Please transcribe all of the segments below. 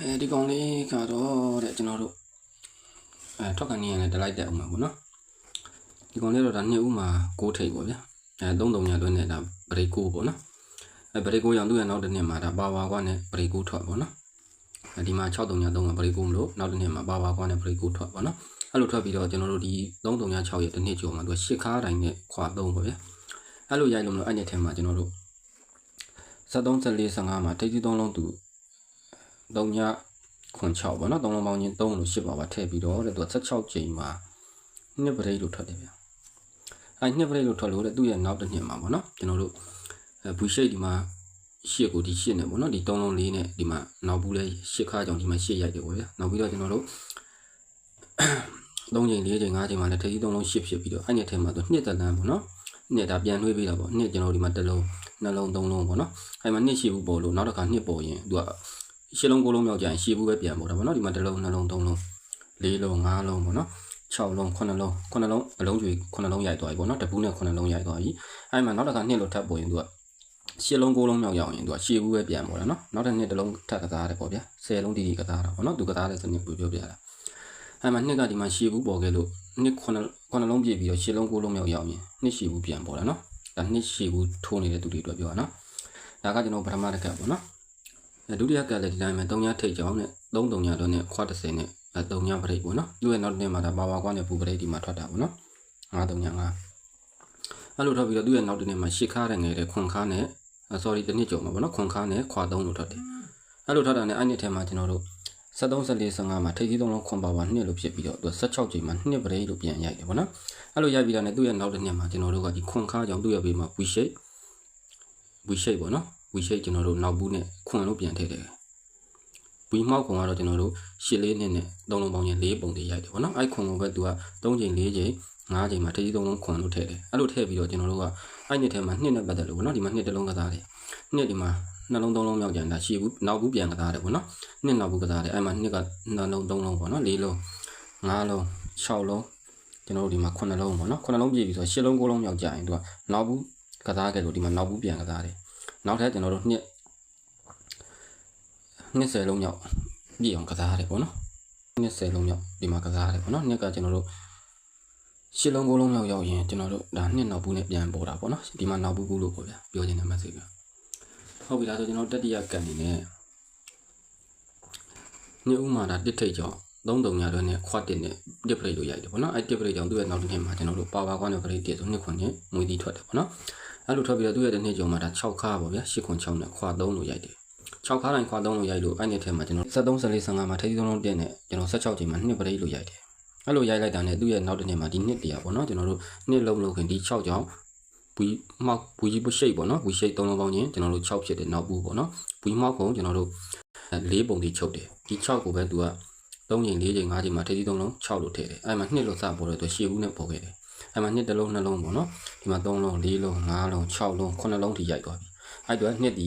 အဲဒီကောင်လေးကတော့တဲ့ကျွန်တော်တို့အဲထောက်ကန်နေရတဲ့ဒလိုက်တက်အောင်ပါဗောနော်ဒီကောင်လေးတော့ဒါနှစ်ဦးမှာ6ထိပ်ပေါ့ဗျာအဲ33ညာတွင်းနဲ့ဒါဘရိတ်9ပေါ့နော်အဲဘရိတ်9ရောင်သူ့ရဲ့နောက်တစ်နှစ်မှာဒါပါဝါကွာနဲ့ဘရိတ်9ထွက်ပေါ့နော်အဲဒီမှာ63ညာ3မှာဘရိတ်9မလို့နောက်တစ်နှစ်မှာပါဝါကွာနဲ့ဘရိတ်9ထွက်ပေါ့နော်အဲ့လိုထွက်ပြီးတော့ကျွန်တော်တို့ဒီ33ညာ6ရဲ့တစ်နှစ်ကျော်မှာသူကရှစ်ခါတိုင်းနဲ့ခွာ3ပေါ့ဗျာအဲ့လိုရိုက်လို့မလို့အဲ့ညက်ထဲမှာကျွန်တော်တို့73 14 15မှာထိပ်သီး3လုံးသူ 3ညခွန်6ပေါ့နော်3လုံးပေါင်းချင်း3လို့8ပါပါထည့်ပြီးတော့တဲ့သူက16ချိန်မှာနှစ်ပရိတ်လို့ထွက်တယ်ဗျအဲနှစ်ပရိတ်လို့ထွက်လို့တဲ့သူ့ရဲ့နောက်တစ်နှစ်မှာပေါ့နော်ကျွန်တော်တို့အဲဘူရှိတ်ဒီမှာရှစ်ကိုဒီရှစ်နဲ့ပေါ့နော်ဒီ3လုံးလေးနဲ့ဒီမှာနောက်ဘူးလဲရှစ်ခါကြောင့်ဒီမှာရှစ်ရိုက်တယ်ပေါ့ဗျာနောက်ပြီးတော့ကျွန်တော်တို့3ချိန်4ချိန်5ချိန်မှာလည်းထိပ်သီး3လုံးရှစ်ဖြစ်ပြီးတော့အဲ့ညက်ထဲမှာသူနှစ်သက်တန်းပေါ့နော်နှစ်ဒါပြန်နှွေးပေးတာပေါ့နှစ်ကျွန်တော်ဒီမှာတစ်လုံးနှလုံးသုံးလုံးပေါ့နော်အဲ့မှာနှစ်ရှိဘူးပေါ်လို့နောက်တစ်ခါနှစ်ပေါ်ရင်သူက ရှစ်လုံးကိုလုံးမြောက်ကြရင်ရှစ်ဘူးပဲပြန်ပေါ်တာပေါ့နော်ဒီမှာတစ်လုံးနှလုံးသုံးလုံးလေးလုံးငါးလုံးပေါ့နော်6လုံး9လုံး9လုံးအလုံးကျွေ9လုံးရိုက်သွားပြီပေါ့နော်တပူးနဲ့9လုံးရိုက်သွားပြီအဲ့မှာနောက်တစ်ခါနှစ်လို့ထပ်ပေါ်ရင်သူကရှစ်လုံး9လုံးမြောက်ရောက်ရင်သူကရှစ်ဘူးပဲပြန်ပေါ်တာနော်နောက်တစ်နှစ်တစ်လုံးထပ်ကစားရတယ်ပေါ့ဗျာ10လုံးတီတီကစားတာပေါ့နော်သူကစားတဲ့စနစ်ပြောပြတာအဲ့မှာနှစ်ကဒီမှာရှစ်ဘူးပေါ်ခဲ့လို့နှစ်9 9လုံးပြည့်ပြီးတော့ရှစ်လုံး9လုံးမြောက်ရောက်ရင်နှစ်ရှစ်ဘူးပြန်ပေါ်တာနော်ဒါနှစ်ရှစ်ဘူးထိုးနေတဲ့သူတွေအတွက်ပြောတာနော်ဒါကကျွန်တော်ပထမတစ်ခါပေါ့နော်အဲ ဒုတိယကလည်းဒီတိုင်းပဲ3ညထိတ်ကြောင်းနဲ့3 3ညတော့နဲ့ခွာ30နဲ့အဲ3ညပရိတ်ပေါ့နော်သူ့ရဲ့နောက်တစ်နေ့မှာဒါပါဝါကွာနဲ့ပူပရိတ်ဒီမှာထွက်တာပေါ့နော်5 3ည5အဲ့လိုထွက်ပြီးတော့သူ့ရဲ့နောက်တစ်နေ့မှာရှစ်ခါတဲ့ငယ်တဲ့ခွန်ခါနဲ့ sorry တစ်နှစ်ကျော်မှာပေါ့နော်ခွန်ခါနဲ့ခွာ3လို့ထွက်တယ်အဲ့လိုထွက်တာနဲ့အဲ့နှစ်ထဲမှာကျွန်တော်တို့73 14 15မှာထိပ်သီးသုံးလုံးခွန်ပါဝါနှစ်လို့ဖြစ်ပြီးတော့သူ16ချိန်မှာနှစ်ပရိတ်လို့ပြန်ရိုက်တယ်ပေါ့နော်အဲ့လိုရိုက်ပြီးတော့ねသူ့ရဲ့နောက်တစ်နှစ်မှာကျွန်တော်တို့ကဒီခွန်ခါကြောင့်သူ့ရဲ့ဘေးမှာဝီရှိတ်ဝီရှိတ်ပေါ့နော် ဝီရှိတ်ကျွန်တော်တို့နောက်ဘူးနဲ့ခွန်လို့ပြန်ထည့်တယ်ဝီမောက်ခွန်ကတော့ကျွန်တော်တို့ရှစ်လေးနှစ်နဲ့သုံးလုံးပေါင်းချင်း၄ပုံတည်းရိုက်တယ်ပေါ့နော်အဲ့ခွန်ကိုပဲသူက3ချိန်4ချိန်5ချိန်မှာထိပ်သီးသုံးလုံးခွန်လို့ထည့်တယ်အဲ့လိုထည့်ပြီးတော့ကျွန်တော်တို့ကအဲ့နှစ်ထဲမှာနှစ်နဲ့ပတ်သက်လို့ပေါ့နော်ဒီမှာနှစ်တစ်လုံးကစားတယ်နှစ်ဒီမှာနှလုံးသုံးလုံးမြောက်ကြတာရှိဘူးနောက်ဘူးပြန်ကစားတယ်ပေါ့နော်နှစ်နောက်ဘူးကစားတယ်အဲ့မှာနှစ်ကနှလုံးသုံးလုံးပေါ့နော်၄လုံး၅လုံး၆လုံးကျွန်တော်တို့ဒီမှာ9လုံးပေါ့နော်9လုံးပြည့်ပြီဆိုတော့10လုံး9လုံးမြောက်ကြရင်သူကနောက်ဘူးကစားခဲ့လို့ဒီမှာနောက်ဘူးပြန်ကစားတယ် နောက်ထပ်ကျွန်တော်တို့နှစ်20လုံးမြောက်ပြည့်အောင်ကစားတယ်ပေါ့နော်20လုံးမြောက်ဒီမှာကစားတယ်ပေါ့နော်နှစ်ကကျွန်တော်တို့ရှစ်လုံးကိုလုံးမြောက်ရောက်ရင်ကျွန်တော်တို့ဒါနှစ်နောက်ဘူးနဲ့ပြန်ပေါ်တာပေါ့နော်ဒီမှာနောက်ဘူးဘူးလို့ပေါ့ဗျာပြောချင်တဲ့ message ပဲဟုတ်ပြီလားဆိုကျွန်တော်တတိယကတ်နေနဲ့နှစ်ဦးမှာဒါတစ်ထိတ်ကြောင့်သုံးတုံညာတော့နဲ့ခွတ်တင်နဲ့တစ်ပရိတ်လို့ရိုက်တယ်ပေါ့နော်အဲ့တစ်ပရိတ်ကြောင့်သူ့ရဲ့နောက်တစ်နှစ်မှာကျွန်တော်တို့ပါဝါကွာနဲ့ပရိတ်တည်းဆိုနှစ်ခွန်နဲ့ငွေတီထွက်တယ်ပေါ့နော် အဲ့လိုထွက်ပြီးတော့သူ့ရဲ့တစ်နှစ်ကျော်မှာဒါ6ခါပေါ့ဗျာ8ခွန်6နဲ့ခွာ3လို့ရိုက်တယ်6ခါတိုင်းခွာ3လို့ရိုက်လို့အဲ့နှစ်ထဲမှာကျွန်တော်73 14 15မှာထိပ်သီးသုံးလုံးတင်နဲ့ကျွန်တော်16ချိန်မှာနှစ်ပရိတ်လို့ရိုက်တယ်အဲ့လိုရိုက်လိုက်တာနဲ့သူ့ရဲ့နောက်တစ်နှစ်မှာဒီနှစ်တည်းပေါ့နော်ကျွန်တော်တို့နှစ်လုံးလုံးခင်ဒီ6ကြောင့်ဘူးမောက်ဘူးကြီးပရှိတ်ပေါ့နော်ဘူးရှိတ်၃လုံးပေါင်းချင်းကျွန်တော်တို့6ဖြစ်တယ်နောက်ဘူးပေါ့နော်ဘူးမောက်ကုံကျွန်တော်တို့၄ပုံဒီချုပ်တယ်ဒီ6ကိုပဲသူက3ချိန်4ချိန်5ချိန်မှာထိပ်သီး၃လုံး6လို့ထည့်တယ်အဲ့မှာနှစ်လို့စပေါ်တယ်သူရှေ့ဘူးနဲ့ပေါ်ခဲ့တယ် အဲ့မှာနှစ်တစ်လုံးနှလုံးပေါ့နော်ဒီမှာ3လုံး4လုံး5လုံး6လုံး9လုံးထိရိုက်သွားပြီအဲ့တော့နှစ်ဒီ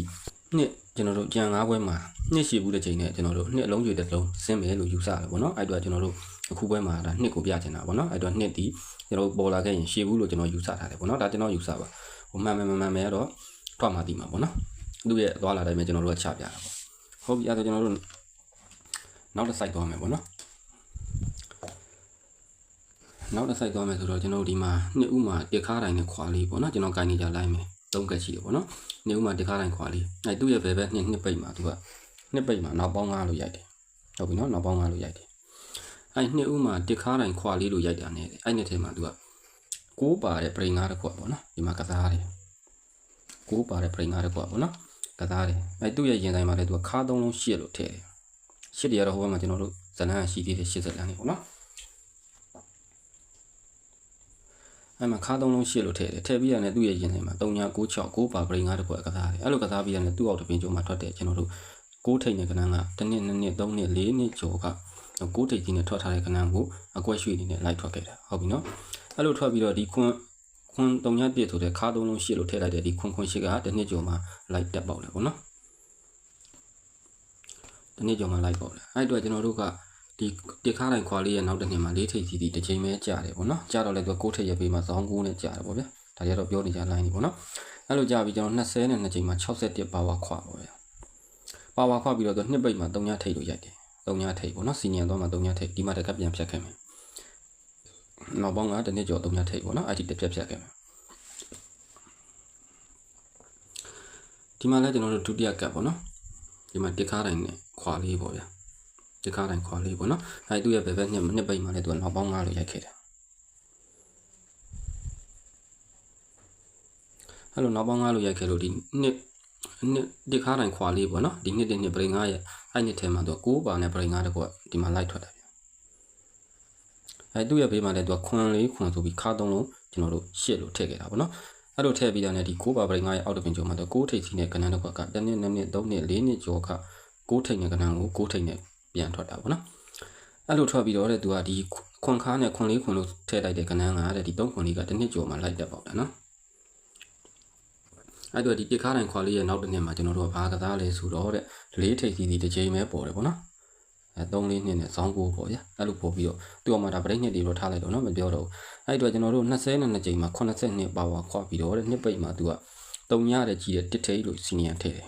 နှစ်ကျွန်တော်တို့ကြံ၅ဘွဲမှာနှစ်ရှိဘူးတစ်ချိန်နဲ့ကျွန်တော်တို့နှစ်အလုံးကျွေတစ်လုံးဆင်းမယ်လို့ယူဆတယ်ပေါ့နော်အဲ့တော့ကျွန်တော်တို့အခုဘွဲမှာဒါနှစ်ကိုပြချင်တာပေါ့နော်အဲ့တော့နှစ်ဒီကျွန်တော်ပေါ်လာခဲ့ရင်ရှေ့ဘူးလို့ကျွန်တော်ယူဆထားတယ်ပေါ့နော်ဒါကျွန်တော်ယူဆပါဟိုမှန်မှန်မှန်မှန်တော့ထွက်မှသိမှာပေါ့နော်သူ့ရဲ့သွားလာတိုင်းမှာကျွန်တော်တို့ကချပြတာပေါ့ဟုတ်ပြီအဲ့တော့ကျွန်တော်တို့နောက်တစ် site သွားမယ်ပေါ့နော် နောက်တစ် site သွားမယ်ဆိုတော့ကျွန်တော်တို့ဒီမှာနှစ်ဥမှာတစ်ခါတိုင်းနဲ့ခွာလေးပေါ့နော်ကျွန်တော်ကိုင်းနေကြလိုက်မယ်သုံးကက်ရှိတယ်ပေါ့နော်နှစ်ဥမှာတစ်ခါတိုင်းခွာလေးအဲသူ့ရဲ့ဘယ်ဘက်နှစ်နှစ်ပိတ်မှာသူကနှစ်ပိတ်မှာနောက်ပေါင်း9လို့ရိုက်တယ်ဟုတ်ပြီနော်နောက်ပေါင်း9လို့ရိုက်တယ်အဲနှစ်ဥမှာတစ်ခါတိုင်းခွာလေးလို့ရိုက်တာနဲ့အဲ့နှစ်ထဲမှာသူကကိုးပါတဲ့ပရိငါတစ်ခွက်ပေါ့နော်ဒီမှာကစားတယ်ကိုးပါတဲ့ပရိငါတစ်ခွက်ပေါ့နော်ကစားတယ်အဲသူ့ရဲ့ရင်ဆိုင်မှာလည်းသူကခါသုံးလုံးရှစ်လို့ထည့်တယ်ရှစ်တရတော့ဟိုဘက်မှာကျွန်တော်တို့ဇလန်းရှိသေးတယ်ရှစ်ဇလန်းနေပေါ့နော် အဲ့မှာခါသုံးလုံးရှစ်လို့ထည့်တယ်ထည့်ပြီးရတယ်သူ့ရဲ့ရင်ဆိုင်မှာ3ညာ6 6 9ပါပရိငါတစ်ခွက်ကစားတယ်အဲ့လိုကစားပြီးရတယ်သူ့အောက်တပင်ကျုံမှာထွက်တယ်ကျွန်တော်တို့6ထိတ်နဲ့ကနန်းကတစ်နှစ်နှစ်နှစ်3နှစ်4နှစ်ကျော်က6ထိတ်ကြီးနဲ့ထွက်ထားတဲ့ကနန်းကိုအကွက်ရွှေ့နေနဲ့လိုက်ထွက်ခဲ့တာဟုတ်ပြီနော်အဲ့လိုထွက်ပြီးတော့ဒီခွန်းခွန်း3ညပြည့်ဆိုတဲ့ခါသုံးလုံးရှစ်လို့ထည့်လိုက်တဲ့ဒီခွန်းခွန်းရှစ်ကတစ်နှစ်ကျော်မှာလိုက်တက်ပေါက်တယ်ပေါ့နော်တစ်နှစ်ကျော်မှာလိုက်ပေါက်တယ်အဲ့အတွက်ကျွန်တော်တို့က ဒီတစ်ခါတိုင်းခွာလေးရဲ့နောက်တစ်နှစ်မှာလေးထိပ်စီတီတစ်ချိန်ပဲကြာတယ်ပေါ့နော်ကြာတော့လည်းသူ6ထိပ်ရဲ့ပေးမှာဇောင်း9နဲ့ကြာတယ်ပေါ့ဗျာဒါကြတော့ပြောနေကြ line နေပေါ့နော်အဲ့လိုကြာပြီးကျွန်တော်20နဲ့2ချိန်မှာ61ပါဝါခွာပေါ့ဗျာပါဝါခွာပြီးတော့သူနှစ်ပိတ်မှာ3ညထိတ်လို့ရိုက်တယ်3ညထိတ်ပေါ့နော်စီနီယံတော့မှာ3ညထိတ်ဒီမှာတစ်ခါပြန်ဖြတ်ခဲ့မယ်နောက်ပေါင်းကတစ်နှစ်ကျော်3ညထိတ်ပေါ့နော်အဲ့ဒီတစ်ဖြတ်ဖြတ်ခဲ့မယ်ဒီမှာလည်းကျွန်တော်တို့ဒုတိယကပ်ပေါ့နော်ဒီမှာတစ်ခါတိုင်းနဲ့ခွာလေးပေါ့ဗျာ တစ်ခါတိုင်းခွာလေးပေါ့နော်အဲ့သူ့ရဲ့ဘယ်ဘက်နှစ်နှစ်ပိတ်မှာလည်းသူကနောက်ပေါင်း9လို့ရိုက်ခဲ့တယ်အဲ့လိုနောက်ပေါင်း9လို့ရိုက်ခဲ့လို့ဒီနှစ်နှစ်ဒီခါတိုင်းခွာလေးပေါ့နော်ဒီနှစ်တစ်နှစ်ပရိငါရဲ့အဲ့နှစ်ထဲမှာသူက6ပါနဲ့ပရိငါတကွဒီမှာလိုက်ထွက်တာဗျအဲ့သူ့ရဲ့ဘေးမှာလည်းသူကခွန်လေးခွန်ဆိုပြီးခါသုံးလုံးကျွန်တော်တို့ရှစ်လို့ထည့်ခဲ့တာပေါ့နော်အဲ့လိုထည့်ပြီးတော့ねဒီ6ပါပရိငါရဲ့အောက်တပင်ကျော်မှာသူ6ထိပ်စီနဲ့ကနန်းတကွကတစ်နှစ်နှစ်နှစ်သုံးနှစ်လေးနှစ်ကျော်က6ထိပ်နဲ့ကနန်းကို6ထိပ်နဲ့ ပြန်ထွက်တာပေါ့နော်အဲ့လိုထွက်ပြီးတော့တဲ့သူကဒီခွန်ခါနဲ့ခွန်လေးခွန်လို့ထည့်လိုက်တဲ့ကနန်းကတဲ့ဒီ3ခွန်လေးကတစ်နှစ်ကျော်မှာလိုက်တက်ပေါက်တာနော်အဲ့တော့ဒီပြခါတိုင်းခွာလေးရဲ့နောက်တစ်နှစ်မှာကျွန်တော်တို့ကဘာကစားလဲဆိုတော့တဲ့လေးထိပ်စီစီတစ်ချိန်ပဲပေါ်တယ်ပေါ့နော်အဲ3လေးနှစ်နဲ့ဇောင်းကိုပေါ့ဗျာအဲ့လိုပို့ပြီးတော့သူ့အမှဒါပရိတ်နှစ်တွေတော့ထားလိုက်တော့နော်မပြောတော့ဘူးအဲ့တော့ကျွန်တော်တို့20နဲ့2ချိန်မှာ80နှစ်ပါဝါခွာပြီးတော့တဲ့နှစ်ပိတ်မှာသူက3ညတဲ့ကြီးတဲ့တစ်ထိပ်လို့စီနီယံထည့်တယ်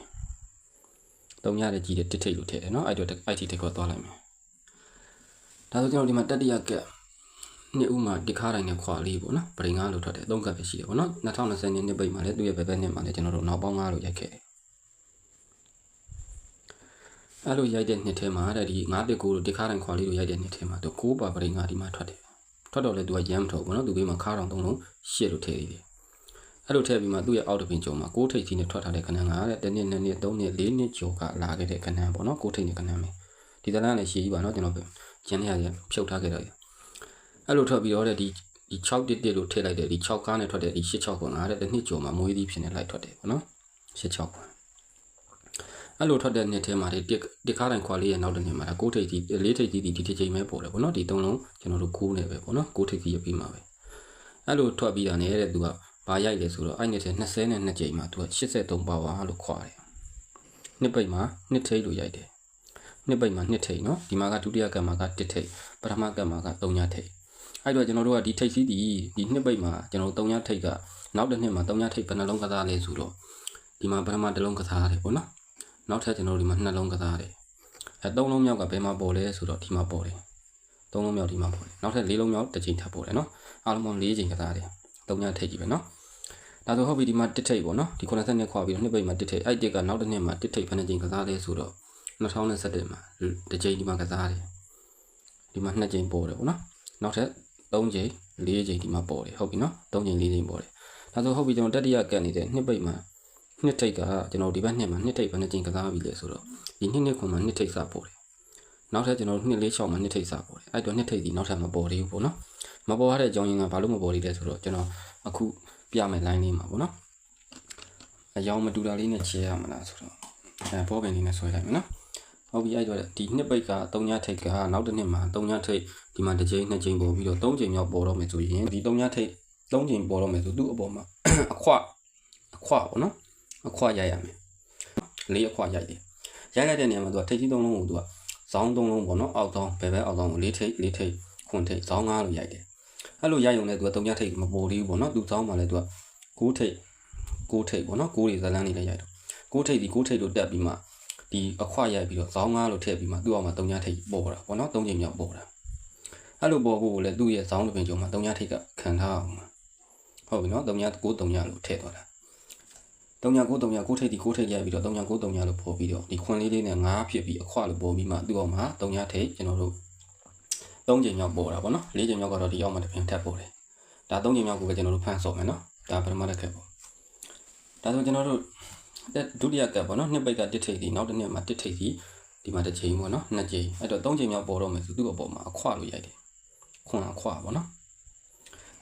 3ညတဲ့ကြီးတဲ့တစ်ထိပ်လို့ထည့်တယ်နော်အဲ့တော့ IT တစ်ခွက်သွားလိုက်မယ်ဒါဆိုကျွန်တော်ဒီမှာတတိယကက်နှစ်ဦးမှာဒီခါတိုင်းနဲ့ခွာလေးပေါ့နော်ပရိငါလို့ထွက်တယ်သုံးကပ်ပဲရှိတယ်ပေါ့နော်2020နှစ်နှစ်ပိတ်မှာလည်းသူ့ရဲ့ဘယ်ဘက်နှစ်မှာလည်းကျွန်တော်တို့နောက်ပေါင်း9လို့ရိုက်ခဲ့တယ်အဲ့လိုရိုက်တဲ့နှစ်ထဲမှာတဲ့ဒီ9တစ်ကိုဒီခါတိုင်းခွာလေးလို့ရိုက်တဲ့နှစ်ထဲမှာသူ6ပါပရိငါဒီမှာထွက်တယ်ထွက်တော့လေသူကရမ်းမထုတ်ဘူးနော်သူဘေးမှာခါတော်သုံးလုံးရှစ်လို့ထည့်သေးတယ် အဲ့လိုထည့်ပြီးမှသူ့ရဲ့အောက်တပင်ကြုံမှာ6ထိပ်စီနဲ့ထွက်ထားတဲ့ခဏငါတဲ့တစ်နှစ်နှစ်နှစ်သုံးနှစ်လေးနှစ်ကျော်ကလာခဲ့တဲ့ခဏပေါ့နော်6ထိပ်နဲ့ခဏမယ်ဒီတန်းလည်းရှည်ကြီးပါနော်ကျွန်တော်ကျန်နေရဖြုတ်ထားခဲ့တော့အဲ့လိုထွက်ပြီးတော့တဲ့ဒီဒီ6တစ်တစ်လို့ထည့်လိုက်တယ်ဒီ6ကားနဲ့ထွက်တဲ့ဒီ86ခွန်ကတဲ့တစ်နှစ်ကျော်မှာမွေးသီးဖြစ်နေလိုက်ထွက်တယ်ပေါ့နော်86ခွန်အဲ့လိုထွက်တဲ့နှစ်ထဲမှာဒီတစ်ခါတိုင်းခွာလေးရဲ့နောက်တစ်နှစ်မှာ6ထိပ်ကြီး4ထိပ်ကြီးဒီဒီတစ်ချိန်ပဲပေါ်တယ်ပေါ့နော်ဒီသုံးလုံးကျွန်တော်တို့9နဲ့ပဲပေါ့နော်9ထိပ်ကြီးရပြီးမှာပဲအဲ့လိုထွက်ပြီးတာနဲ့တဲ့သူက ဘာရိုက်လဲဆိုတော့အဲ့နှစ်ထဲ20နဲ့2ချိန်မှာသူက83ပါဝါလို့ခွာတယ်နှစ်ပိတ်မှာနှစ်ထိပ်လို့ရိုက်တယ်နှစ်ပိတ်မှာနှစ်ထိပ်နော်ဒီမှာကဒုတိယကံမှာက1ထိပ်ပထမကံမှာက3ညထိပ်အဲ့တော့ကျွန်တော်တို့ကဒီထိပ်စီးဒီဒီနှစ်ပိတ်မှာကျွန်တော်တို့3ညထိပ်ကနောက်တစ်နှစ်မှာ3ညထိပ်ဘယ်နှလုံးကစားလဲဆိုတော့ဒီမှာပထမတစ်လုံးကစားရတယ်ပေါ့နော်နောက်ထပ်ကျွန်တော်တို့ဒီမှာနှလုံးကစားတယ်အဲသုံးလုံးမြောက်ကဘယ်မှာပေါ်လဲဆိုတော့ဒီမှာပေါ်တယ်သုံးလုံးမြောက်ဒီမှာပေါ်တယ်နောက်ထပ်လေးလုံးမြောက်တစ်ချိန်ထပ်ပေါ်တယ်နော်အားလုံးပေါင်း၄ချိန်ကစားတယ်3ညထိပ်ကြီးပဲနော် ဒါဆိုဟုတ်ပြီဒီမှာတစ်ထိပ်ပေါ့နော်ဒီ90နှစ်ခွာပြီးတော့နှစ်ပိတ်မှာတစ်ထိပ်အဲ့တစ်ကနောက်တစ်နှစ်မှာတစ်ထိပ်ဘယ်နှချိန်ကစားလဲဆိုတော့2021မှာတစ်ချိန်ဒီမှာကစားတယ်ဒီမှာ2ချိန်ပေါ်တယ်ပေါ့နော်နောက်ထပ်3ချိန်4ချိန်ဒီမှာပေါ်တယ်ဟုတ်ပြီနော်3ချိန်4ချိန်ပေါ်တယ်ဒါဆိုဟုတ်ပြီကျွန်တော်တတိယကတ်နေတဲ့နှစ်ပိတ်မှာနှစ်ထိပ်ကကျွန်တော်ဒီဘက်နှစ်မှာနှစ်ထိပ်ဘယ်နှချိန်ကစားပြီလဲဆိုတော့ဒီနှစ်နှစ်ခွန်မှာနှစ်ထိပ်စပေါ်တယ်နောက်ထပ်ကျွန်တော်နှစ်လေး6မှာနှစ်ထိပ်စပေါ်တယ်အဲ့တော့နှစ်ထိပ်ဒီနောက်ထပ်မပေါ်သေးဘူးပေါ့နော်မပေါ်ရတဲ့အကြောင်းရင်းကဘာလို့မပေါ်သေးလဲဆိုတော့ကျွန်တော်အခု ပြမယ် line လေးမှာပေါ့နော်အယောင်မတူတာလေးနဲ့ချဲရမလားဆိုတော့အဲဘောပင်လေးနဲ့ဆွဲလိုက်မယ်နော်ဟုတ်ပြီအဲ့တော့ဒီနှစ်ပိတ်က3ညထိပ်ကနောက်တစ်နှစ်မှာ3ညထိပ်ဒီမှာတစ်ချိန်နှစ်ချိန်ပေါ်ပြီးတော့3ချိန်မြောက်ပေါ်တော့မယ်ဆိုရင်ဒီ3ညထိပ်3ချိန်ပေါ်တော့မယ်ဆိုသူ့အပေါ်မှာအခွအခွပေါ့နော်အခွရိုက်ရမယ်လေးအခွရိုက်တယ်ရိုက်လိုက်တဲ့နေရာမှာသူကထိပ်ကြီး3လုံးကိုသူကဇောင်း3လုံးပေါ့နော်အောက်ဇောင်းဘယ်ဘက်အောက်ဇောင်းကိုလေးထိပ်လေးထိပ်ခွန်ထိပ်ဇောင်း5လို့ရိုက်တယ် အဲ့လိုရိုက်ရုံနဲ့သူက3ညထိပ်မပေါ်သေးဘူးပေါ့နော်သူဇောင်းမှာလည်းသူက6ထိပ်6ထိပ်ပေါ့နော်6တွေဇလန်းနေလည်းရိုက်တော့6ထိပ်ဒီ6ထိပ်လို့တက်ပြီးမှဒီအခွရိုက်ပြီးတော့ဇောင်း5လို့ထည့်ပြီးမှသူ့အောက်မှာ3ညထိပ်ပေါ်တာပေါ့နော်3ချိန်မြောက်ပေါ်တာအဲ့လိုပေါ်ဖို့ကိုလည်းသူ့ရဲ့ဇောင်းတစ်ပင်ကျော်မှာ3ညထိပ်ကခံထားအောင်ဟုတ်ပြီနော်3ည9 3ညလို့ထည့်သွားတာ3ည9 3ည9ထိပ်ဒီ9ထိပ်ရိုက်ပြီးတော့3ည9 3ညလို့ပေါ်ပြီးတော့ဒီခွန်လေးလေးနဲ့9ဖြစ်ပြီးအခွလို့ပေါ်ပြီးမှသူ့အောက်မှာ3ညထိပ်ကျွန်တော်တို့ 3ချိန်မြောက်ပေါ်တာပေါ့နော်4ချိန်မြောက်ကတော့ဒီအောက်မှာတစ်ပင်ထပ်ပေါ်တယ်ဒါ3ချိန်မြောက်ကိုပဲကျွန်တော်တို့ဖန်ဆော်မယ်နော်ဒါပထမတစ်ခက်ပေါ့ဒါဆိုကျွန်တော်တို့ဒုတိယကပ်ပေါ့နော်နှစ်ပိတ်ကတစ်ထိပ်စီနောက်တစ်နှစ်မှာတစ်ထိပ်စီဒီမှာတစ်ချိန်ပေါ့နော်နှစ်ချိန်အဲ့တော့သုံးချိန်မြောက်ပေါ်တော့မယ်ဆိုသူ့အပေါ်မှာအခွလို့ရိုက်တယ်ခွန်အခွပေါ့နော်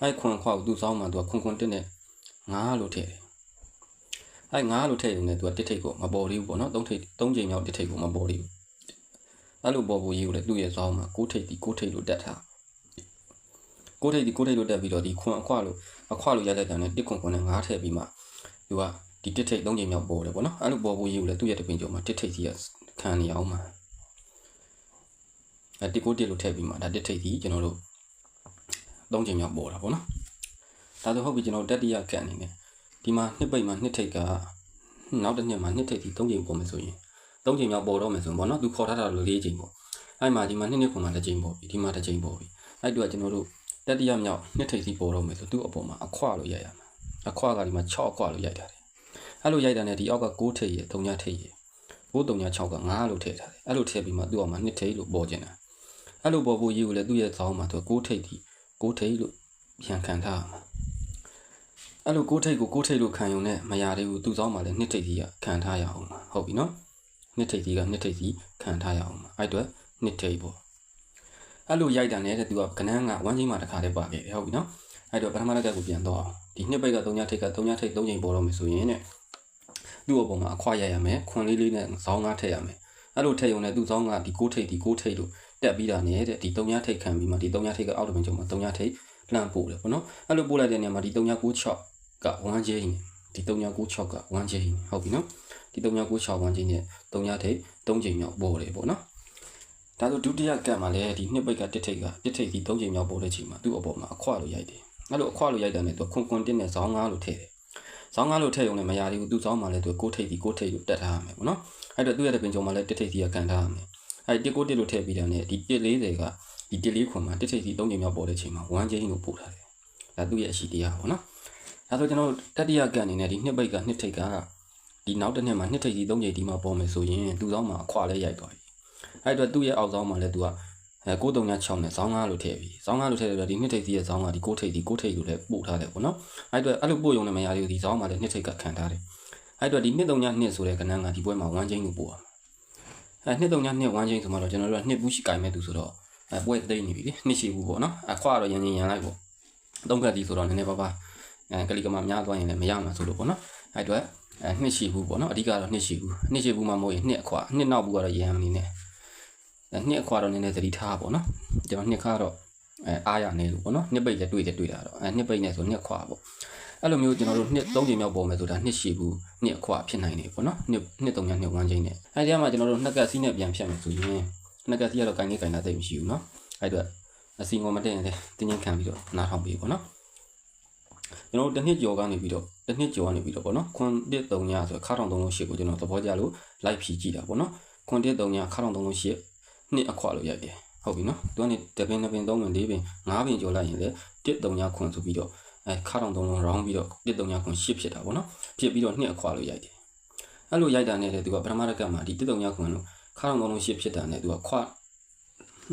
အဲ့ခွန်အခွကိုသူ့စောင်းမှာသူကခွန်ခွန်တက်နဲ့ငားလို့ထည့်တယ်အဲ့ငားလို့ထည့်ရင်လည်းသူကတစ်ထိပ်ကိုမပေါ်သေးဘူးပေါ့နော်သုံးထိပ်သုံးချိန်မြောက်တစ်ထိပ်ကိုမပေါ်သေးဘူး အဲ့လိုပေါ်ဖို့ရေးကိုလည်းသူ့ရဲ့စောင်းမှာကိုးထိပ်ဒီကိုးထိပ်လို့တက်ထားကိုးထိပ်ဒီကိုးထိပ်လို့တက်ပြီးတော့ဒီခွန်အခွလို့အခွလို့ရိုက်လိုက်တာနဲ့တစ်ခွန်ခွန်နဲ့ငားထည့်ပြီးမှသူကဒီတစ်ထိပ်သုံးချိန်မြောက်ပေါ်တယ်ပေါ့နော်အဲ့လိုပေါ်ဖို့ရေးကိုလည်းသူ့ရဲ့တပင်ကျော်မှာတစ်ထိပ်စီကခံနေအောင်မှာအဲတစ်ကိုတစ်လို့ထည့်ပြီးမှဒါတစ်ထိပ်စီကျွန်တော်တို့သုံးချိန်မြောက်ပေါ်တာပေါ့နော်ဒါဆိုဟုတ်ပြီကျွန်တော်တတိယကန်အနေနဲ့ဒီမှာနှစ်ပိတ်မှာနှစ်ထိပ်ကနောက်တစ်နှစ်မှာနှစ်ထိပ်စီသုံးချိန်ပေါ်မယ်ဆိုရင် ၃ချိန်မြောက်ပေါ်တော့မယ်ဆိုရင်ပေါ့နော်သူခေါ်ထားတာလို့၄ချိန်ပေါ့အဲ့မှာဒီမှာနှစ်နှစ်ခွန်မှာတစ်ချိန်ပေါ့ပြီဒီမှာတစ်ချိန်ပေါ့ပြီအဲ့တူကကျွန်တော်တို့တတိယမြောက်နှစ်ထိပ်စီပေါ်တော့မယ်ဆိုသူ့အပေါ်မှာအခွလို့ရိုက်ရမှာအခွကဒီမှာ6အခွလို့ရိုက်ထားတယ်အဲ့လိုရိုက်တာနဲ့ဒီအောက်က6ထိပ်ရ3ညထိပ်ရ6 3ည6က9လို့ထည့်ထားတယ်အဲ့လိုထည့်ပြီးမှသူ့အောက်မှာနှစ်ထိပ်လို့ပေါ်ကျင်တာအဲ့လိုပေါ်ဖို့ရေးကိုလည်းသူ့ရဲ့ဇောင်းမှာသူ6ထိပ်ဒီ6ထိပ်လို့ပြန်ခံထားရမှာအဲ့လို6ထိပ်ကို6ထိပ်လို့ခံရုံနဲ့မရသေးဘူးသူ့ဇောင်းမှာလည်းနှစ်ထိပ်ကြီးကခံထားရအောင်မှာဟုတ်ပြီနော် နှစ်ထိပ်ကြီးကနှစ်ထိပ်ကြီးခံထားရအောင်မှာအဲ့အတွက်နှစ်ထိပ်ပေါ့အဲ့လိုရိုက်တာနဲ့တဲ့သူကကနန်းကဝမ်းချင်းမှာတစ်ခါတည်းပါခဲ့တယ်ဟုတ်ပြီနော်အဲ့တော့ပထမလက်ကကိုပြန်တော့အောင်ဒီနှစ်ပိတ်က3ညထိပ်က3ညထိပ်3ချိန်ပေါ်တော့မယ်ဆိုရင်တဲ့သူ့အပေါ်မှာအခွာရိုက်ရမယ်ခွန်လေးလေးနဲ့ဇောင်းကားထည့်ရမယ်အဲ့လိုထည့်ရုံနဲ့သူ့ဇောင်းကဒီ6ထိပ်ဒီ6ထိပ်လို့တက်ပြီးတာနဲ့တဲ့ဒီ3ညထိပ်ခံပြီးမှဒီ3ညထိပ်ကအောက်တပင်ကျုံမှာ3ညထိပ်လှမ်းပို့တယ်ပေါ့နော်အဲ့လိုပို့လိုက်တဲ့နေရာမှာဒီ3ည96ကဝမ်းချင်း ဒီ3ည96ကဝမ်းချင်းဟုတ်ပြီနော်ဒီ3ည96ဝမ်းချင်းနဲ့3ညထိပ်3ချိန်မြောက်ပေါ်တယ်ပေါ့နော်ဒါဆိုဒုတိယကတ်မှာလည်းဒီနှစ်ပိတ်ကတစ်ထိပ်ကတစ်ထိပ်ဒီ3ချိန်မြောက်ပေါ်တဲ့ချိန်မှာသူ့အပေါ်မှာအခွလို့ရိုက်တယ်အဲ့လိုအခွလို့ရိုက်တယ်နဲ့သူခွန်ခွန်တင်းနဲ့ဇောင်းငါးလို့ထည့်တယ်ဇောင်းငါးလို့ထည့်ရုံနဲ့မရသေးဘူးသူ့ဇောင်းမှာလည်းသူကိုထိပ်ဒီကိုထိပ်လို့တက်ထားရမယ်ပေါ့နော်အဲ့တော့သူ့ရဲ့တပင်ကြုံမှာလည်းတစ်ထိပ်စီကကန်ထားရမယ်အဲ့ဒီကိုတစ်လို့ထည့်ပြီးတာနဲ့ဒီ140ကဒီ140ခွန်မှာတစ်ထိပ်စီ3ချိန်မြောက်ပေါ်တဲ့ချိန်မှာ1ချိန်လို့ပို့ထားတယ်ဒါသူ့ရဲ့အရှိတရားပေါ့နော် ဒါဆိုကျွန်တော်တတိယကန်အနေနဲ့ဒီနှစ်ပိတ်ကနှစ်ထိပ်ကဒီနောက်တစ်နှစ်မှာနှစ်ထိပ်စီ3ချိန်ဒီမှာပေါ်မယ်ဆိုရင်သူ့ဇောင်းမှာအခွလဲရိုက်သွားပြီအဲ့အတွက်သူ့ရဲ့အောက်ဆောင်မှာလည်းသူကအဲ9396နဲ့ဇောင်း9လို့ထည့်ပြီးဇောင်း9လို့ထည့်တယ်ပြီးဒီနှစ်ထိပ်စီရဲ့ဇောင်းကဒီ6ထိပ်ဒီ6ထိပ်လို့လည်းပို့ထားတယ်ပေါ့နော်အဲ့အတွက်အဲ့လိုပို့ရုံနဲ့မရသေးဘူးဒီဇောင်းမှာလည်းနှစ်ထိပ်ကခံထားတယ်အဲ့အတွက်ဒီနှစ်39ဆိုတဲ့ကဏ္ဍကဒီပွဲမှာ1ချင်းကိုပို့ရမှာအဲနှစ်39 1ချင်းဆိုမှတော့ကျွန်တော်တို့ကနှစ်ဘူးရှိကင်မဲ့သူဆိုတော့အဲပွဲသိမ့်နေပြီလေနှစ်ရှိဘူးပေါ့နော်အခွာတော့ရန်ရင်ရန်လိုက်ပေါ့သုံးကတ်ဒီဆိုတော့နည်းနည်းပါးပါ အဲကလီကမာများသွားရင်လည်းမရမှာဆိုလို့ပေါ့နော်အဲ့အတွက်အဲနှစ်ရှိဘူးပေါ့နော်အဓိကတော့နှစ်ရှိဘူးနှစ်ရှိဘူးမှမဟုတ်ရင်နှစ်အခွာနှစ်နောက်ဘူးကတော့ရန်မနေနဲ့အဲနှစ်အခွာတော့နည်းနည်းသတိထားပေါ့နော်ကျွန်တော်နှစ်ခါတော့အဲအားရနေလို့ပေါ့နော်နှစ်ပိတ်လည်းတွေ့တယ်တွေ့တာတော့အဲနှစ်ပိတ်နဲ့ဆိုနှစ်ခွာပေါ့အဲ့လိုမျိုးကျွန်တော်တို့နှစ်၃ချိန်မြောက်ပုံမယ်ဆိုတာနှစ်ရှိဘူးနှစ်အခွာဖြစ်နိုင်တယ်ပေါ့နော်နှစ်နှစ်၃ညနှစ်ဝမ်းချင်းနဲ့အဲဒီမှာကျွန်တော်တို့နှစ်ကက်စီးနဲ့ပြန်ဖြတ်မယ်ဆိုရင်နှစ်ကက်စီးကတော့ကိုင်းနေကိုင်းတာသိမရှိဘူးနော်အဲ့အတွက်အစီငုံမတက်ရင်လည်းတင်းချင်းခံပြီးတော့နားထောင်ပြီးပေါ့နော် ကျွန်တော်တို့တစ်နှစ်ကျော်ကနေပြီးတော့တစ်နှစ်ကျော်ကနေပြီးတော့ပေါ့နော်ခွန်တစ်၃ညဆိုခါထောင်၃လုံးရှိကိုကျွန်တော်သဘောကျလို့လိုက်ဖြီးကြည့်တာပေါ့နော်ခွန်တစ်၃ညခါထောင်၃လုံးရှိနှစ်အခွာလို့ရိုက်တယ်ဟုတ်ပြီနော်သူကနေတပင်တပင်၃ပင်၄ပင်၅ပင်ကျော်လိုက်ရင်လည်းတစ်၃ညခွန်ဆိုပြီးတော့အဲခါထောင်၃လုံး round ပြီးတော့တစ်၃ညခွန်ရှစ်ဖြစ်တာပေါ့နော်ဖြစ်ပြီးတော့နှစ်အခွာလို့ရိုက်တယ်အဲ့လိုရိုက်တာနဲ့လည်းသူကပထမတစ်ကပ်မှာဒီတစ်၃ညခွန်လို့ခါထောင်၃လုံးရှစ်ဖြစ်တာနဲ့သူကခွာ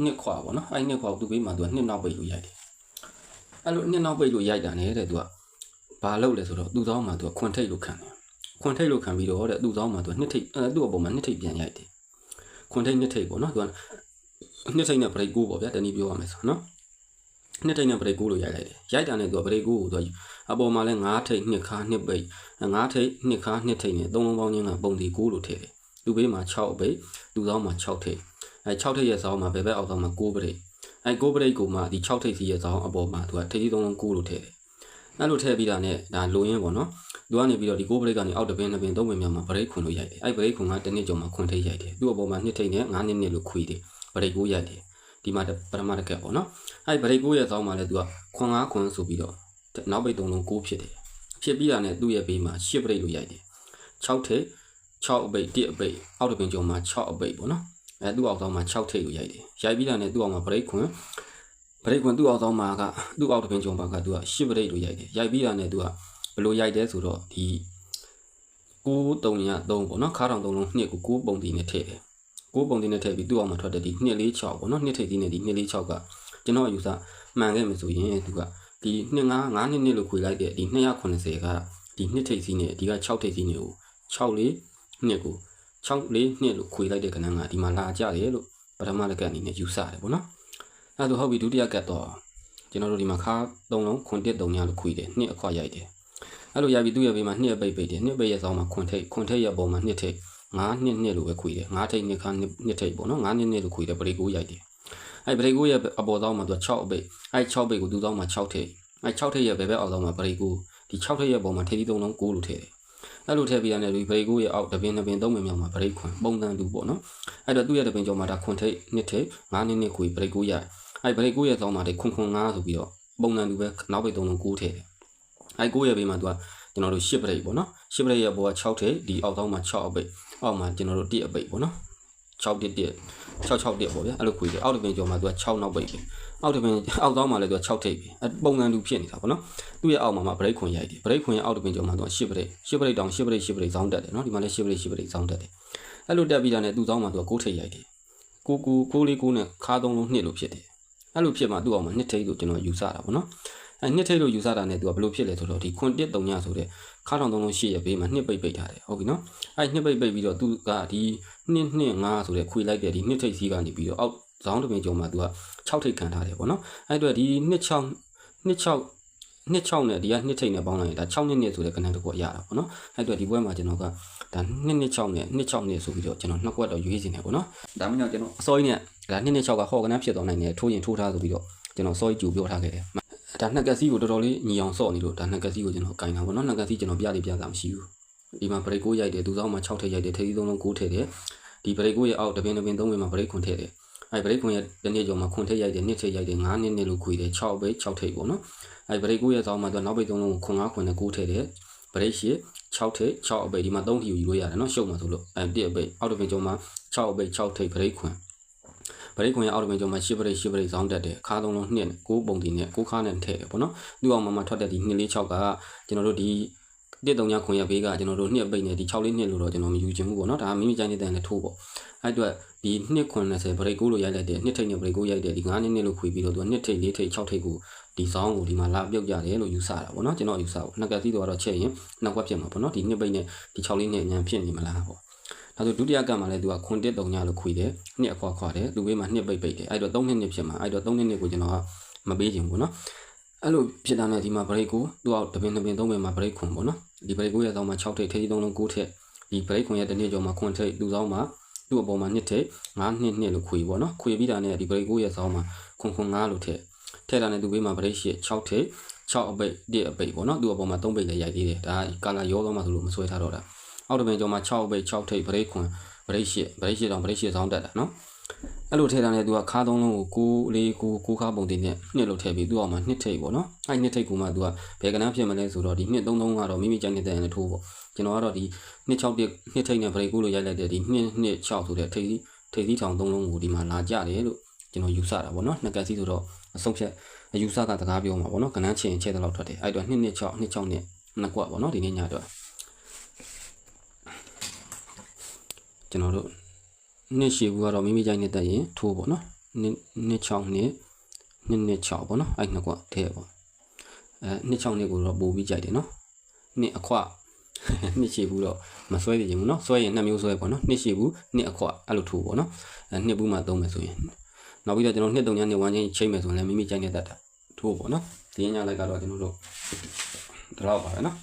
နှစ်ခွာပေါ့နော်အဲ့နှစ်ခွာကိုသူပေးမှသူကနှစ်နောက်ပိတ်လို့ရိုက်တယ်အဲ့လိုနှစ်နောက်ပိတ်လို့ရိုက်တာနဲ့တဲ့သူက ဘာလုပ်လဲဆိုတော့သူ့သောင်းမှာသူကခွန်ထိတ်လို့ခံတယ်ခွန်ထိတ်လို့ခံပြီးတော့တဲ့သူ့သောင်းမှာသူကနှစ်ထိတ်အဲသူ့အပေါ်မှာနှစ်ထိတ်ပြန်ရိုက်တယ်ခွန်ထိတ်နှစ်ထိတ်ပေါ့နော်သူကနှစ်ထိတ်နဲ့ဗရိတ်ကိုပေါ့ဗျာတနည်းပြောရမယ်ဆိုနော်နှစ်ထိတ်နဲ့ဗရိတ်ကိုလို့ရိုက်လိုက်တယ်ရိုက်တာနဲ့သူကဗရိတ်ကိုကိုသူကအပေါ်မှာလဲ9ထိတ်နှစ်ခါနှစ်ပိတ်9ထိတ်နှစ်ခါနှစ်ထိတ်နဲ့သုံးလုံးပေါင်းချင်းကပုံဒီကိုလို့ထည့်တယ်သူ့ဘေးမှာ6ပိတ်သူ့သောင်းမှာ6ထိတ်အဲ6ထိတ်ရဲ့ဇောင်းမှာဘယ်ဘက်အောက်သောင်းမှာ9ပိတ်အဲ9ပိတ်ကိုမှဒီ6ထိတ်စီရဲ့ဇောင်းအပေါ်မှာသူကထိတ်ကြီးသုံးလုံး9လို့ထည့်တယ် အဲ့လိုထည့်ပြီးတာနဲ့ဒါလိုရင်းပေါ့နော်သူကနေပြီးတော့ဒီကိုဘရိတ်ကနေအောက်တပင်းတပင်းသုံးပင်မြောက်မှာဘရိတ်ခွန်လို့ရိုက်တယ်အဲ့ဘရိတ်ခွန်ကတစ်နှစ်ကျော်မှာခွန်ထိတ်ရိုက်တယ်သူ့အပေါ်မှာနှစ်ထိတ်နဲ့9နှစ်နှစ်လို့ခွေတယ်ဘရိတ်ကိုရိုက်တယ်ဒီမှာပထမတစ်ကက်ပေါ့နော်အဲ့ဗရိတ်ကိုရဲ့ဇောင်းမှာလည်းသူကခွန်9ခွန်ဆိုပြီးတော့နောက်ပိတ်သုံးလုံး9ဖြစ်တယ်ဖြစ်ပြီးတာနဲ့သူ့ရဲ့ဘေးမှာ10ဘရိတ်လို့ရိုက်တယ်6ထိတ်6အပိတ်1အပိတ်အောက်တပင်ကျော်မှာ6အပိတ်ပေါ့နော်အဲသူ့အောက်ဆောင်မှာ6ထိတ်ကိုရိုက်တယ်ရိုက်ပြီးတာနဲ့သူ့အောက်မှာဗရိတ်ခွန် ဗရိတ်ကွန်သူ့အောက်ဆောင်မှာကသူ့အောက်တပင်ကြုံပါကသူကရှစ်ဗရိတ်လိုရိုက်တယ်ရိုက်ပြီးတာနဲ့သူကဘလို့ရိုက်တယ်ဆိုတော့ဒီ9 3ည3ပေါ့နော်ခါထောင်3လုံးနှစ်ကို9ပုံတီနဲ့ထည့်တယ်9ပုံတီနဲ့ထည့်ပြီးသူ့အောက်မှာထွက်တဲ့ဒီ2 4 6ပေါ့နော်နှစ်ထိပ်သီးနဲ့ဒီ2 4 6ကကျွန်တော်အယူဆမှန်ခဲ့မယ်ဆိုရင်သူကဒီ2 5 5နှစ်နှစ်လို့ခွေလိုက်တဲ့ဒီ290ကဒီနှစ်ထိပ်သီးနဲ့ဒီက6ထိပ်သီးနဲ့ကို6လေးနှစ်ကို6လေးနှစ်လို့ခွေလိုက်တဲ့ကဏ္ဍကဒီမှာလာကြတယ်လို့ပထမလက်ကအနေနဲ့ယူဆတယ်ပေါ့နော် အဲ့ဒါဟုတ်ပြီဒုတိယကတ်တော့ကျွန်တော်တို့ဒီမှာခါ၃လုံးခွန်တစ်၃ညလို့ခွေတယ်နှစ်အခွရိုက်တယ်အဲ့လိုရိုက်ပြီးသူ့ရဲ့ဘေးမှာနှစ်အပိတ်ပိတ်တယ်နှစ်ပိတ်ရဲ့ဆောင်းမှာခွန်ထိတ်ခွန်ထိတ်ရဲ့ပုံမှာနှစ်ထိတ်ငါးနှစ်နှစ်လို့ပဲခွေတယ်ငါးထိတ်နှစ်ခါနှစ်ထိတ်ပေါ့နော်ငါးနှစ်နှစ်လို့ခွေတယ်ပရိကိုရိုက်တယ်အဲ့ပရိကိုရဲ့အပေါ်ဆောင်းမှာသူ6အပိတ်အဲ့6ပိတ်ကိုသူ့ဆောင်းမှာ6ထိတ်အဲ့6ထိတ်ရဲ့ဘယ်ဘက်အောက်ဆောင်းမှာပရိကိုဒီ6ထိတ်ရဲ့ပုံမှာထိတ်ပြီး၃လုံး9လို့ထည့်တယ်အဲ့လိုထည့်ပြီးရတယ်ဒီဗရိတ်ကိုရဲ့အောက်တပင်တပင်သုံးပင်မြောက်မှာဗရိတ်ခွန်ပုံစံတူပေါ့နော်အဲ့တော့သူ့ရဲ့တပင်ကျော်မှာဒါခွန်ထိတ်နှစ်ထိတ်ငါးနှစ်နှစ်ခွေဗရိတ်ကိုရိုက် အဲ့ဗရိတ်ကိုရဲ့ဆောင်းမှာဒီခွန်ခွန်9ဆိုပြီးတော့ပုံစံတူပဲနောက်ပိတ်သုံးလုံး9ထည့်တယ်အဲ့9ရဲ့ဘေးမှာသူကကျွန်တော်တို့10ဗရိတ်ပေါ့နော်10ဗရိတ်ရဲ့ဘောက6ထိတ်ဒီအောက်ဆောင်းမှာ6အပိတ်အောက်မှာကျွန်တော်တို့တစ်အပိတ်ပေါ့နော်6တစ်တစ်6 6တစ်ပေါ့ဗျာအဲ့လိုခွေတယ်အောက်တစ်ပင်ကျော်မှာသူက6နောက်ပိတ်ပဲအောက်တစ်ပင်အောက်သောင်းမှာလည်းသူက6ထိပ်ပဲအဲ့ပုံစံတူဖြစ်နေတာပေါ့နော်သူ့ရဲ့အောက်မှာမှာဘရိတ်ခွန်ရိုက်တယ်ဘရိတ်ခွန်ရဲ့အောက်တစ်ပင်ကျော်မှာသူက10ဘရိတ်10ဘရိတ်တောင်10ဘရိတ်10ဘရိတ်ဇောင်းတက်တယ်နော်ဒီမှာလည်း10ဘရိတ်10ဘရိတ်ဇောင်းတက်တယ်အဲ့လိုတက်ပြီးတာနဲ့သူ့ဇောင်းမှာသူက6ထိပ်ရိုက်တယ်ကိုကိုကိုလေးကိုနဲ့ခါသုံးလုံးနှစ်လို့ဖြစ်တယ် အဲ့လိုဖြစ်မှသူ့အောက်မှာနှစ်ထိပ်လို့ကျွန်တော်ယူဆတာပေါ့နော်အဲနှစ်ထိပ်လို့ယူဆတာနဲ့သူကဘယ်လိုဖြစ်လဲဆိုတော့ဒီခွန်တစ်တုံညဆိုတဲ့ခါထောင်သုံးလုံးရှိရဘေးမှာနှစ်ပိတ်ပိတ်ထားတယ်ဟုတ်ပြီနော်အဲနှစ်ပိတ်ပိတ်ပြီးတော့သူကဒီနှစ်နှစ်ငါဆိုတဲ့ခွေလိုက်တဲ့ဒီနှစ်ထိပ်စီးကနေပြီးတော့အောက်ဇောင်းတစ်ပင်ကျုံမှာသူက6ထိပ်ခံထားတယ်ပေါ့နော်အဲ့အတွက်ဒီနှစ်6နှစ်6နှစ်6နဲ့ဒီကနှစ်ထိပ်နဲ့ပေါင်းလိုက်ရင်ဒါ6နှစ်နှစ်ဆိုတဲ့ကဏ္ဍတစ်ခုရတာပေါ့နော်အဲ့အတွက်ဒီဘွဲမှာကျွန်တော်က ဒါနှစ်နှစ်6နဲ့နှစ်6နှစ်ဆိုပြီးတော့ကျွန်တော်နှစ်ခွက်တော့ရွေးနေတယ်ပေါ့နော်ဒါမှမဟုတ်ကျွန်တော်အစိုးရနဲ့ဒါနှစ်နှစ်6ကဟော့ကနန်းဖြစ်သွားနိုင်တယ်ထိုးရင်ထိုးထားဆိုပြီးတော့ကျွန်တော်စောကြီးကြိုပြောထားခဲ့တယ်ဒါနှစ်ကက်စီကိုတော်တော်လေးညီအောင်စော့နေလို့ဒါနှစ်ကက်စီကိုကျွန်တော်ကင်တာပေါ့နော်နှစ်ကက်စီကျွန်တော်ပြလေးပြတာမရှိဘူးဒီမှာဘရိတ်ကိုရိုက်တယ်သူဆောင်မှာ6ထည့်ရိုက်တယ်ထိပ်သီးသုံးလုံး9ထည့်တယ်ဒီဘရိတ်ကိုရဲ့အောက်တပင်တပင်သုံးပင်မှာဘရိတ်ခွန်ထည့်တယ်အဲဗရိတ်ခွန်ရဲ့တနေ့ကျော်မှာခွန်ထည့်ရိုက်တယ်နှစ်ထည့်ရိုက်တယ်9နှစ်နှစ်လို့ခွေတယ်6ပဲ6ထိပ်ပေါ့နော်အဲဗရိတ်ကိုရဲ့ဆောင်မှာတော့နောက်ပိတ်သုံးလုံးကိုခွန်9ခွန်နဲ့9ထည့်တယ်ဗရိတ်ရှိ 6ထိပ်6အပိတ်ဒီမှာ3ထီကိုယူလို့ရတယ်နော်ရှုပ်မှာဆိုလို့အဲ1အပိတ်အောက်တပင်ကျော်မှာ6အပိတ်6ထိပ်ဗရိတ်ခွန်ဗရိတ်ခွန်ရဲ့အောက်တပင်ကျော်မှာ10ဗရိတ်10ဗရိတ်ဇောင်းတက်တယ်ခါသုံးလုံးနှစ်9ပုံတီနဲ့9ခါနဲ့ထည့်တယ်ပေါ့နော်သူ့အောင်မှာမှာထွက်တဲ့ဒီ2လေး6ကကျွန်တော်တို့ဒီ တစ်တုံညခွန်ရဘေးကကျွန်တော်တို့နှစ်ပိတ်နဲ့ဒီ6လေးနှစ်လို့တော့ကျွန်တော်မယူချင်ဘူးပေါ့နော်ဒါမိမိကြိုက်နေတဲ့နဲ့ထိုးပေါ့အဲ့အတွက်ဒီနှစ်ခွန်20ဗရိတ်ကိုလို့ရိုက်လိုက်တယ်နှစ်ထိပ်နဲ့ဗရိတ်ကိုရိုက်တယ်ဒီ9နှစ်နှစ်လို့ခွေပြီးတော့သူကနှစ်ထိပ်၄ထိပ်6ထိပ်ကိုဒီဆောင်းကိုဒီမှာလာပြုတ်ကြတယ်လို့ယူဆတာပေါ့နော်ကျွန်တော်ယူဆပေါ့နှက်ကစီးတော့တော့ချက်ရင်နောက်ကွက်ဖြစ်မှာပေါ့နော်ဒီနှစ်ပိတ်နဲ့ဒီ6လေးနှစ်ညံဖြစ်နေမလားပေါ့ဒါဆိုဒုတိယကံမှာလည်းသူကခွန်တစ်တုံညလို့ခွေတယ်နှစ်အခွာခွာတယ်သူဘေးမှာနှစ်ပိတ်ပိတ်တယ်အဲ့တော့3နှစ်နှစ်ဖြစ်မှာအဲ့တော့3နှစ်နှစ်ကိုကျွန်တော်ကမပေးချင်ဘူးနော်အဲ့လိုဖြစ်တာနဲ့ဒီမှာဗရိတ်ကိုသူကတပင်တပင်သုံးပင်မှာဗရိတ်ခွန်ပေါ့နော် ဒီဗရိတ်ကိုရဲ့ဆောင်းမှာ6ထိပ်ထိပ်3လုံး9ထိပ်ဒီဗရိတ်ခွန်ရဲ့တစ်နှစ်ကျော်မှာခွန်ထိပ်သူဆောင်းမှာသူ့အပေါ်မှာနှစ်ထိပ်9နှစ်နှစ်လို့ခွေပေါ့နော်ခွေပြီးတာနဲ့ဒီဗရိတ်ကိုရဲ့ဆောင်းမှာခွန်ခွန်9လို့ထည့်ထည့်တာနဲ့သူဘေးမှာဗရိတ်ရှိ6ထိပ်6အပိတ်1အပိတ်ပေါ့နော်သူ့အပေါ်မှာ3ပိတ်လည်းရိုက်သေးတယ်ဒါကာလာရောသွားမှဆိုလို့မဆွဲထားတော့တာအောက်တပင်ကျော်မှာ6အပိတ်6ထိပ်ဗရိတ်ခွန်ဗရိတ်ရှိဗရိတ်ရှိတောင်ဗရိတ်ရှိဆောင်းတက်တာနော် အဲ့လိုထည့်တာနဲ့သူကခါသုံးလုံးကို6လေးကို6ခါပုံတင်နဲ့နှစ်လို့ထည့်ပြီးသူ့အောင်မှာနှစ်ထိပ်ပေါ့နော်အဲ့နှစ်ထိပ်ကူမှသူကဘယ်ကနန်းဖြစ်မလဲဆိုတော့ဒီနှစ်33ကတော့မိမိကြိုက်နေတဲ့နဲ့ထိုးပေါ့ကျွန်တော်ကတော့ဒီနှစ်6တစ်နှစ်ထိပ်နဲ့ဗရိတ်ကူလို့ရိုက်လိုက်တဲ့ဒီနှစ်နှစ်6ဆိုတဲ့ထိပ်စီးထိပ်စီးထောင်3လုံးကိုဒီမှာလာကြတယ်လို့ကျွန်တော်ယူဆတာပေါ့နော်နှစ်ကက်စီဆိုတော့အဆုံးဖြတ်အယူဆကတကားပြောမှာပေါ့နော်ကနန်းချင်ချဲတဲ့လောက်ထွက်တယ်အဲ့တော့နှစ်နှစ်6နှစ်6နှစ်နှစ်ကွက်ပေါ့နော်ဒီနေ့ညတော့ကျွန်တော်တို့ နှစ်ရှည်ဘူးကတော့မိမိကြိုက်နေတဲ့ရင်ထိုးပေါ့နော်နှစ်နှစ်6နှစ်နှစ်နှစ်6ပေါ့နော်အဲ့နှစ်ကွက်ထဲပေါ့အဲနှစ်6နှစ်ကိုတော့ပို့ပြီးကြိုက်တယ်နော်နှစ်အခွနှစ်ရှည်ဘူးတော့မဆွဲသေးချင်ဘူးနော်ဆွဲရင်နှစ်မျိုးဆွဲပေါ့နော်နှစ်ရှည်ဘူးနှစ်အခွအဲ့လိုထိုးပေါ့နော်အဲနှစ်ဘူးမှသုံးမယ်ဆိုရင်နောက်ပြီးတော့ကျွန်တော်နှစ်တုံညနှစ်ဝမ်းချင်းချိန်မယ်ဆိုရင်လည်းမိမိကြိုက်နေတဲ့ထိုးပေါ့နော်ဒီညလိုက်ကတော့ကျွန်တော်တို့ဒီလောက်ပါပဲနော်